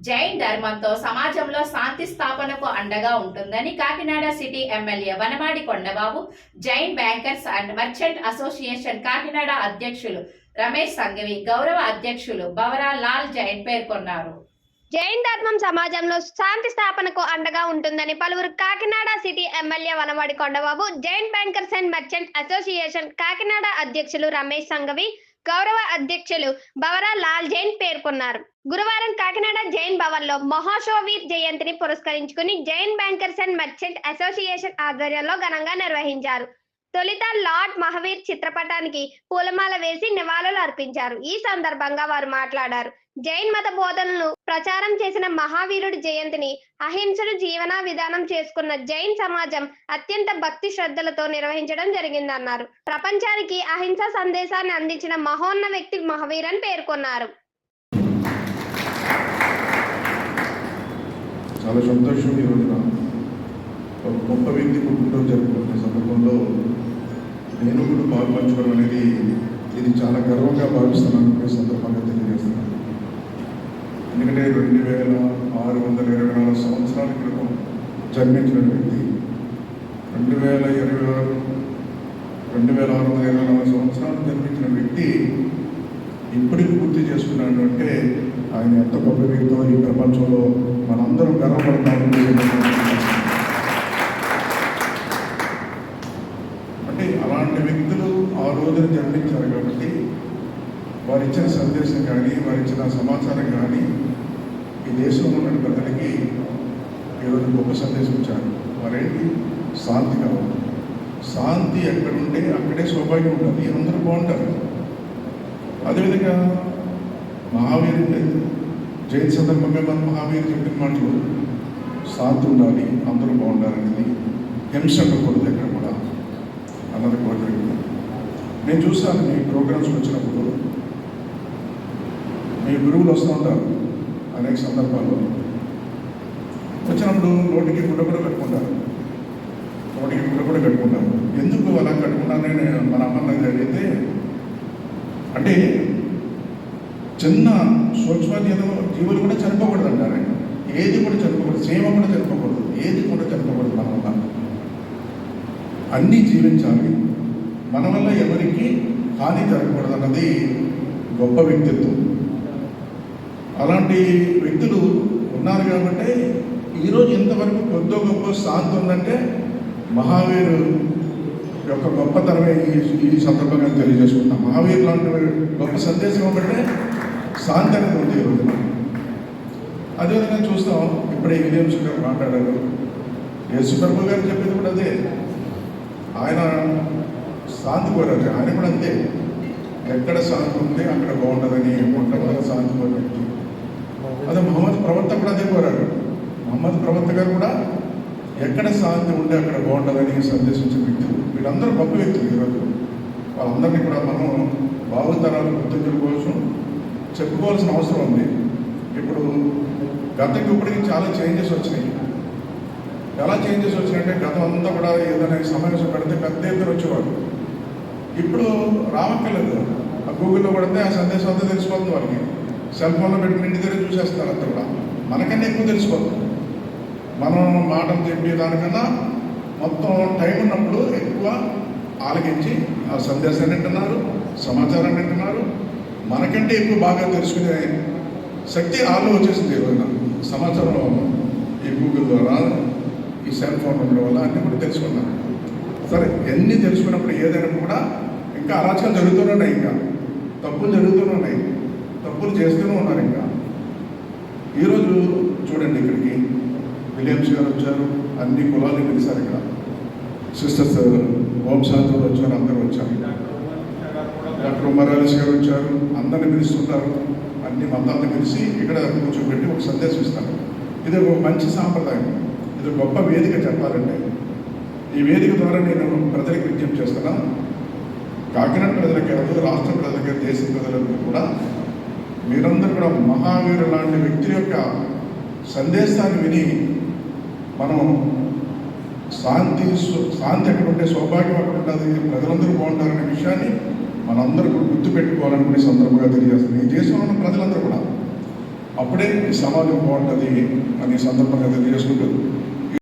జైన్ ధర్మంతో సమాజంలో శాంతి స్థాపనకు అండగా ఉంటుందని Kakinada city MLA Vanamadi Kondababu Jain bankers and merchant association Kakinada అధ్యక్షులు రమేష్ సంఘవి గౌరవ అధ్యక్షులు బవరా లాల్ జైన్ పేర్కొన్నారు. జైన్ ధర్మం సమాజంలో శాంతి స్థాపనకు అండగా ఉంటుందని పలువురు Kakinada city MLA Vanamadi Kondababu Jain bankers and merchant association Kakinada అధ్యక్షులు రమేష్ సంఘవి గౌరవ అధ్యక్షులు బవరా లాల్ జైన్ పేర్కొన్నారు. గురువారం కాకినాడ జైన్ భవన్లో మహాశోవీర్ జయంతిని పురస్కరించుకుని Jain bankers and merchant association ఆధ్వర్యంలో ఘనంగా నిర్వహించారు. తొలిత లార్డ్ మహావీర్ చిత్రపటానికి పూలమాల వేసి నివాళులు అర్పించారు. ఈ సందర్భంగా వారు మాట్లాడారు. జైన్ మత బోధనలు ప్రచారం చేసిన మహావీరుడి జయంతిని అహింసను జీవన విధానం చేసుకున్న జైన్ సమాజం అత్యంత భక్తి శ్రద్ధలతో నిర్వహించడం జరిగిందన్నారు. ప్రపంచానికి అహింస సందేశాన్ని అందించిన మహోన్న వ్యక్తి మహావీర్ అని పేర్కొన్నారు. చాలా సంతోషం ఈ రోజున. ఒక గొప్ప వ్యక్తి సందర్భంలో నేను కూడా పాల్పంచుకోవడం అనేది ఇది చాలా గర్వంగా భావిస్తున్నాను ఈ సందర్భంగా తెలియజేస్తున్నాను. ఎందుకంటే రెండు వేల ఆరు వందల ఇరవై నాలుగు సంవత్సరాల క్రితం జన్మించిన వ్యక్తి రెండు వేల ఇరవై ఆరు రెండు వేల ఆరు వందల ఇరవై నాలుగు సంవత్సరాలు జన్మించిన వ్యక్తి ఇప్పటికి పూర్తి చేసుకున్నాడు అంటే ఆయన ఎంత గొప్ప వ్యక్తితో ఈ ప్రపంచంలో మనందరం గర్వపడతామని అంటే అలాంటి వ్యక్తులు ఆ అందించారు కాబట్టి వారు ఇచ్చిన సందేశం కానీ వారు ఇచ్చిన సమాచారం కానీ ఈ దేశంలో ఉన్న ప్రజలకి ఈరోజు గొప్ప సందేశం ఇచ్చారు. వారేంటి శాంతి కావాలి శాంతి ఎక్కడుంటే అక్కడే సౌభాగ్యం ఉంటుంది. అందరూ బాగుంటారు. అదేవిధంగా మహావీరు జయంతి సందర్భంగా మన మహావీరు చెప్పిన మాటలు శాంతి ఉండాలి అందరూ బాగుండాలనేది హింస ఉండకూడదు ఎక్కడ కూడా అన్నది కోరిక నేను చూస్తాను మీ ప్రోగ్రామ్స్ వచ్చినప్పుడు. మీ గురువులు వస్తూ ఉంటారు అనేక సందర్భాల్లో. వచ్చినప్పుడు నోటికి గుడ్డ కూడా పెట్టుకుంటారు. నోటికి గుడ్డ కూడా పెట్టుకుంటారు. ఎందుకు అలా కట్టుకున్నానని మన అమ్మ నాకు అడిగితే అంటే చిన్న సూక్ష్మ జీవులు జీవులు కూడా చనిపోకూడదు అంటారు ఆయన. ఏది కూడా చనిపోకూడదు. సేమ కూడా చనిపోకూడదు. ఏది కూడా చనిపోకూడదు మన వల్ల అన్నీ జీవించాలి. మన వల్ల ఎవరికి హాని జరగకూడదు అన్నది గొప్ప వ్యక్తిత్వం. అలాంటి వ్యక్తులు ఉన్నారు కాబట్టి ఈరోజు ఇంతవరకు కొద్దో గొప్ప శాంతి ఉందంటే మహావీరు యొక్క గొప్పతనమే ఈ ఈ సందర్భంగా తెలియజేసుకుంటాం మహావీరు లాంటి గొప్ప సందేశం ఇవ్వబట్టే శాంతి అనేది ఉంది ఈరోజు అదేవిధంగా చూస్తాం ఇప్పుడే విజయం గారు మాట్లాడారు. యేసుప్రభు గారు చెప్పేది కూడా అదే. ఆయన శాంతి కోరారు ఆయన కూడా అంతే ఎక్కడ శాంతి ఉంది అక్కడ బాగుంటుందని మొట్టమొదటి శాంతి కోరారు అదే మహమ్మద్ ప్రవక్త కూడా అదే కోరారు మహమ్మద్ ప్రవక్త గారు కూడా ఎక్కడ శాంతి ఉంటే అక్కడ బాగుంటుందని సందేశించిన వ్యక్తులు వీళ్ళందరూ గొప్ప వ్యక్తులు ఈరోజు వాళ్ళందరినీ కూడా మనం భావితరాలు గుర్తించడం కోసం చెప్పుకోవాల్సిన అవసరం ఉంది. ఇప్పుడు గతకి ఇప్పటికి చాలా చేంజెస్ వచ్చినాయి. ఎలా చేంజెస్ వచ్చినాయంటే గతం అంతా కూడా ఏదైనా సమావేశం పెడితే పెద్ద ఎత్తున వచ్చేవాళ్ళు. ఇప్పుడు రావక్కర్లేదు ఆ గూగుల్లో పడితే ఆ సందేశం అంతా తెలిసిపోతుంది వాళ్ళకి. సెల్ ఫోన్లో పెట్టుకుని ఇంటి దగ్గర చూసేస్తారు అంతా కూడా. మనకన్నా ఎక్కువ తెలిసిపోతుంది. మనం మాటలు చెప్పే దానికన్నా మొత్తం టైం ఉన్నప్పుడు ఎక్కువ ఆలకించి ఆ సందేశాన్ని వింటున్నారు సమాచారాన్ని వింటున్నారు. మనకంటే ఎక్కువ బాగా తెలుసుకునే శక్తి ఆలో వచ్చేసింది ఏదైనా సమాచారం ఈ గూగుల్ ద్వారా ఈ సెల్ ఫోన్ ఉండడం వల్ల అన్నీ కూడా తెలుసుకున్నారు. సరే ఎన్ని తెలుసుకున్నప్పుడు ఏదైనా కూడా ఇంకా అరాచకాలు జరుగుతూనే ఉన్నాయి ఇంకా. తప్పులు జరుగుతూనే ఉన్నాయి. తప్పులు చేస్తూనే ఉన్నారు ఇంకా. ఈరోజు చూడండి ఇక్కడికి. విలియమ్స్ గారు వచ్చారు. అన్ని కులాలు పిలిచారు ఇక్కడ. సిస్టర్స్ హోమ్ శాంతులు వచ్చారు అందరూ వచ్చారు. డాక్టర్ ఉమరాలిస్ గారు వచ్చారు. అందరిని పిలుస్తుంటారు అన్ని మతాలను పిలిచి ఇక్కడ కూర్చోబెట్టి ఒక సందేశం ఇస్తారు. ఇది ఒక మంచి సాంప్రదాయం. ఇది గొప్ప వేదిక చెప్పాలంటే. ఈ వేదిక ద్వారా నేను ప్రజలకు విజ్ఞప్తి చేస్తున్నాను కాకినాడ ప్రజలకి కాదు రాష్ట్ర ప్రజలకే దేశ ప్రజలకు కూడా మీరందరూ కూడా మహావీరు లాంటి వ్యక్తి యొక్క సందేశాన్ని విని మనం శాంతి శాంతి ఎక్కడ ఉంటే సౌభాగ్యం అక్కడ ఉంటుంది ప్రజలందరూ బాగుంటారనే విషయాన్ని మనందరూ కూడా గుర్తుపెట్టుకోవాలనుకునే సందర్భంగా తెలియజేస్తుంది. ఈ దేశంలో ఉన్న ప్రజలందరూ కూడా అప్పుడే ఈ సమాజం బాగుంటుంది అని సందర్భంగా తెలియజేసుకుంటుంది